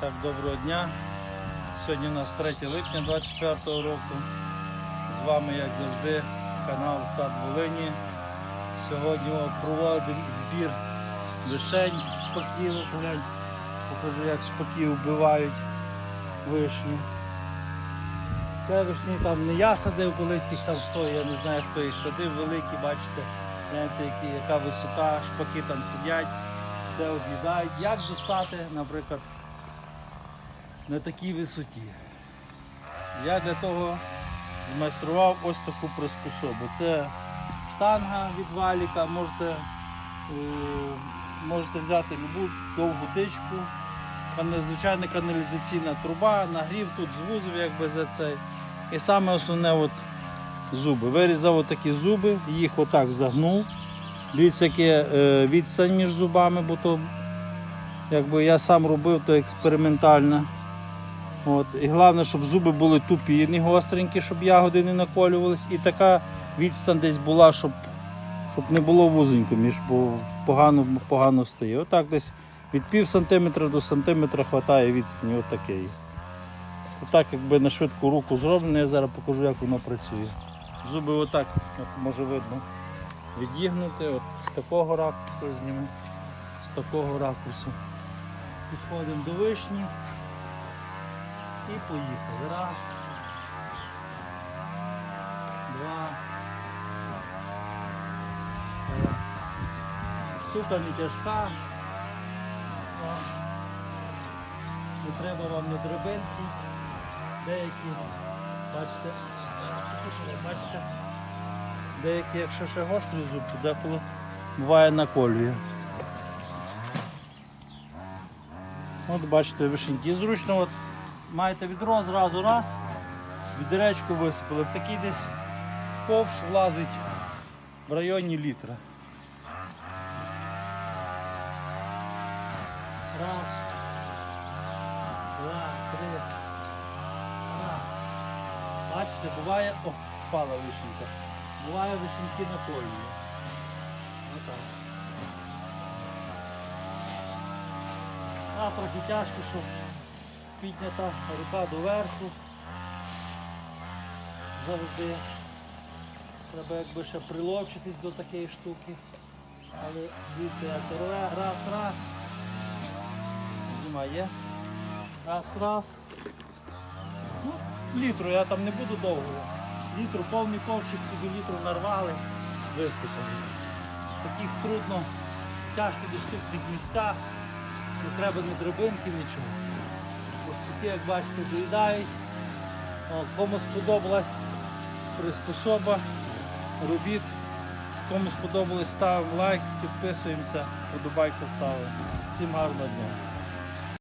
Так, доброго дня. Сьогодні у нас 3 липня 24 року. З вами, як завжди, канал Сад Волині. Сьогодні проводимо збір вишень шпаків. Покажу, як шпаки вбивають вишню. Це вишні там не я садив, колись їх там хто, я не знаю, хто їх садив, великі, бачите, знаєте, які, яка висота, шпаки там сидять, все об'їдають. Як достати, наприклад, на такій висоті? Я для того змайстрував ось таку приспособу. Це штанга від валіка, можете, е, можете взяти любу довгу Кане- звичайна каналізаційна труба, нагрів тут звузив якби за цей. І саме основне от зуби. Вирізав отакі зуби, їх отак загнув. Дивіться, яке е, відстань між зубами, бо то якби я сам робив, то експериментально. От. І головне, щоб зуби були тупі, не гостренькі, щоб ягоди не наколювались. І така відстань десь була, щоб, щоб не було вузенько, між, бо погано, погано встає. Отак десь від пів сантиметра до сантиметра вистачає відстані отакої. Отак, якби на швидку руку зроблено, я зараз покажу, як воно працює. Зуби отак, як може видно, відігнути, от з такого ракурсу зніму, з такого ракурсу. Підходимо до вишні і поїхали. Раз. Два. Три. Штука не тяжка. Не треба вам не драбинки. Деякі, бачите, бачите, деякі, якщо ще гострі зубки, деколи буває наколює. От бачите, вишеньки. Зручно от, маєте відро зразу раз, відеречку висипали. В такий десь ковш влазить в районі літра. Раз, два, три. Раз. Бачите, буває... О, впала вишенька. Буває вишеньки на колії. Отак. А трохи тяжко, що піднята рука доверху. Завжди. Треба якби ще приловчитись до такої штуки. Але дивіться, як рве. раз, раз. Знімай, є. Раз, раз. Ну, літру, я там не буду довго. Літру, повний ковшик собі літру нарвали, висипали. Таких трудно, тяжко доступних місцях, не треба ні драбинки, нічого. Такі, як бачите, доїдають. Кому сподобалась приспособа, робіт. Кому сподобалось, ставимо лайк, підписуємося, подобайку ставимо. Всім гарного дня.